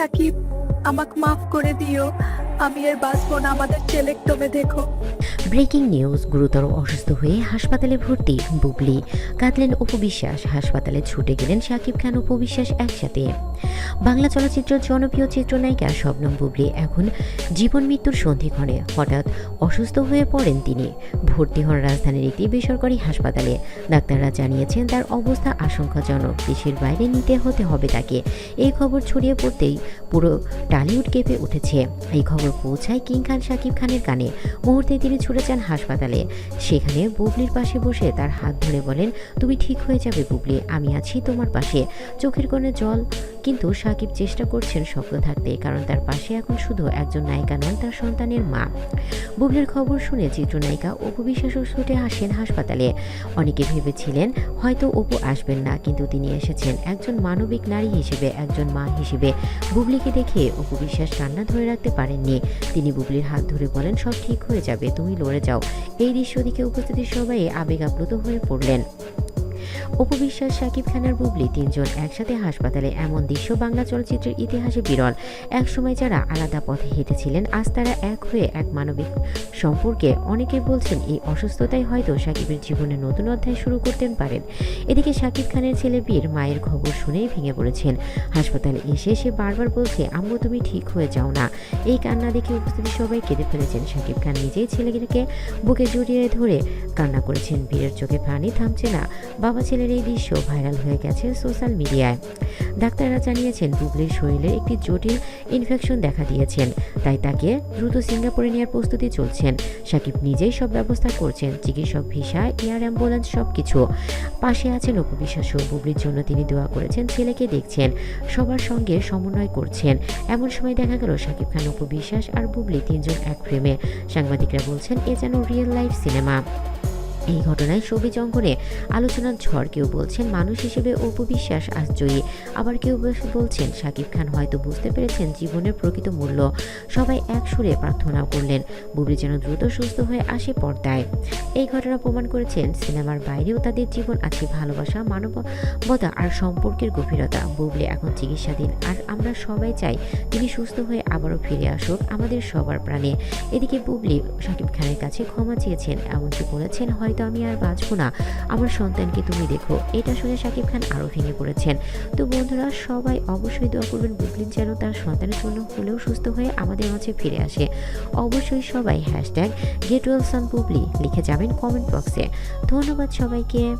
সাকিব আমাকে মাফ করে দিও। আমি আর বাঁচবো না, আমাদের টেলেক্টমে দেখো। ব্রেকিং নিউজ, গুরুতর অসুস্থ হয়ে হাসপাতালে ভর্তি, বুবলি। কাঁদলেন উপবিশ্বাস, হাসপাতালে ছুটে গেলেন শাকিব খান উপবিশ্বাস একসাথে। বাংলা চলচ্চিত্র জনপ্রিয় চিত্রনায়িকা শবনম বুবলি এখন জীবন মৃত্যুর সন্ধিক্ষণে হঠাৎ অসুস্থ হয়ে পড়েন তিনি। ভর্তি হন রাজধানীর একটি বেসরকারি হাসপাতালে। ডাক্তাররা জানিয়েছেন, তার অবস্থা আশঙ্কাজনক। দেশের বাইরে নিতে হতে হবে তাকে। এই খবর ছড়িয়ে পড়তেই পুরো টালিউড কেঁপে উঠেছে। এই খবর পৌঁছায় কিং খান সাকিব খানের কানে। মুহূর্তে তিনি ছুটে যান হাসপাতালে। সেখানে বুবলির পাশে বসে তার হাত ধরে বলেন, তুমি ঠিক হয়ে যাবে বুবলি, আমি আছি তোমার পাশে। চোখের কোণে জল। কিন্তু সাকিব চেষ্টা করছেন স্বপ্ন থাকতে, কারণ তার পাশে এখন শুধু একজন নায়িকা নন, তার সন্তানের মা। বুবলির খবর শুনে চিত্রনায়িকা অপু বিশ্বাসও ছুটে আসেন হাসপাতালে। অনেকে ভেবেছিলেন হয়তো অপু আসবেন না, কিন্তু তিনি এসেছেন একজন মানবিক নারী হিসেবে, একজন মা হিসেবে। বুবলিকে দেখে অপু বিশ্বাস কান্না ধরে রাখতে পারেননি। তিনি বুবলির হাত ধরে বলেন, সব ঠিক হয়ে যাবে, তুমি লড়ে যাও। এই দৃশ্য দেখে উপস্থিত সবাই আবেগ আপ্লুত হয়ে পড়লেন। অপু বিশ্বাস শাকিব খানের বুবলি তিনজন একসাথে হাসপাতালে। এমন দৃশ্য বাংলা চলচ্চিত্রের ইতিহাসে বিরল। একসময় যারা আলাদা পথে হেঁটেছিলেন, আজ তারা এক হয়ে এক মানবিক সম্পর্কে অনেকে বলছেন এই অসুস্থতাই হয়তো শাকিবের জীবনে নতুন অধ্যায় শুরু করতেন পারেন। এদিকে শাকিব খানের ছেলে বীর মায়ের খবর শুনেই ভেঙে পড়েছেন। হাসপাতালে এসে সে বারবার বলছে, আম্মু, তুমি ঠিক হয়ে যাও না। এই কান্না দেখে উপস্থিত সবাই কেঁদে ফেলেছেন। শাকিব খান নিজেই ছেলেকে বুকে জড়িয়ে ধরে কান্না করেছেন। বীরের চোখে পানি থামছে না। বাবা ছেলের এই দৃশ্য ভাইরাল হয়ে গেছে সোশ্যাল মিডিয়ায়। ডাক্তাররা জানিয়েছেন, বুবলির শরীরে একটি জটিল ইনফেকশন দেখা দিয়েছেন, তাই তাকে দ্রুত সিঙ্গাপুরে নেওয়ার প্রস্তুতি চলছেন। সাকিব নিজেই সব ব্যবস্থা করছেন, চিকিৎসক ভিসা, এয়ার অ্যাম্বুলেন্স সব কিছু পাশে আছেন উপবিশ্বাসও বুবলির জন্য তিনি দোয়া করেছেন, ছেলেকে দেখছেন, সবার সঙ্গে সমন্বয় করছেন। এমন সময় দেখা গেল, সাকিব খান উপবিশ্বাস আর বুবলি তিনজন এক ফ্রেমে সাংবাদিকরা বলছেন, এ যেন রিয়েল লাইফ সিনেমা এই ঘটনায় ছবি অঙ্গনে আলোচনার ঝড় কেউ বলছেন মানুষ হিসেবে অপবিশ্বাস আশ্চর্যী আবার কেউ বলছেন শাকিব খান হয়তো বুঝতে পেরেছেন জীবনের প্রকৃত মূল্য। সবাই এক সুরে প্রার্থনা করলেন। বুবলি যেন দ্রুত সুস্থ হয়ে আসে পর্দায়। এই ঘটনা প্রমাণ করেছেন সিনেমার বাইরেও তাদের জীবন আছে ভালোবাসা, মানবতা আর সম্পর্কের গভীরতা। বুবলি এখন চিকিৎসাধীন। আর আমরা সবাই চাই তিনি সুস্থ হয়ে আবারও ফিরে আসুক আমাদের সবার প্রাণে। এদিকে বুবলি শাকিব খানের কাছে ক্ষমা চেয়েছেন এমনকি বলেছেন হয়তো আমি আর বাঁচবো না। আমার সন্তানকে তুমি দেখো। এটা শুনে শাকিব খান আরও ভেঙে পড়েছেন। তো বন্ধুরা, সবাই অবশ্যই দোয়া করবেন বুবলির যেন তার সন্তানের জন্য হলেও সুস্থ হয়ে আমাদের মাঝে ফিরে আসে। অবশ্যই সবাই হ্যাশট্যাগ গেট ওয়েলসান বুবলি লিখে যাবেন কমেন্ট বক্সে ধন্যবাদ সবাইকে।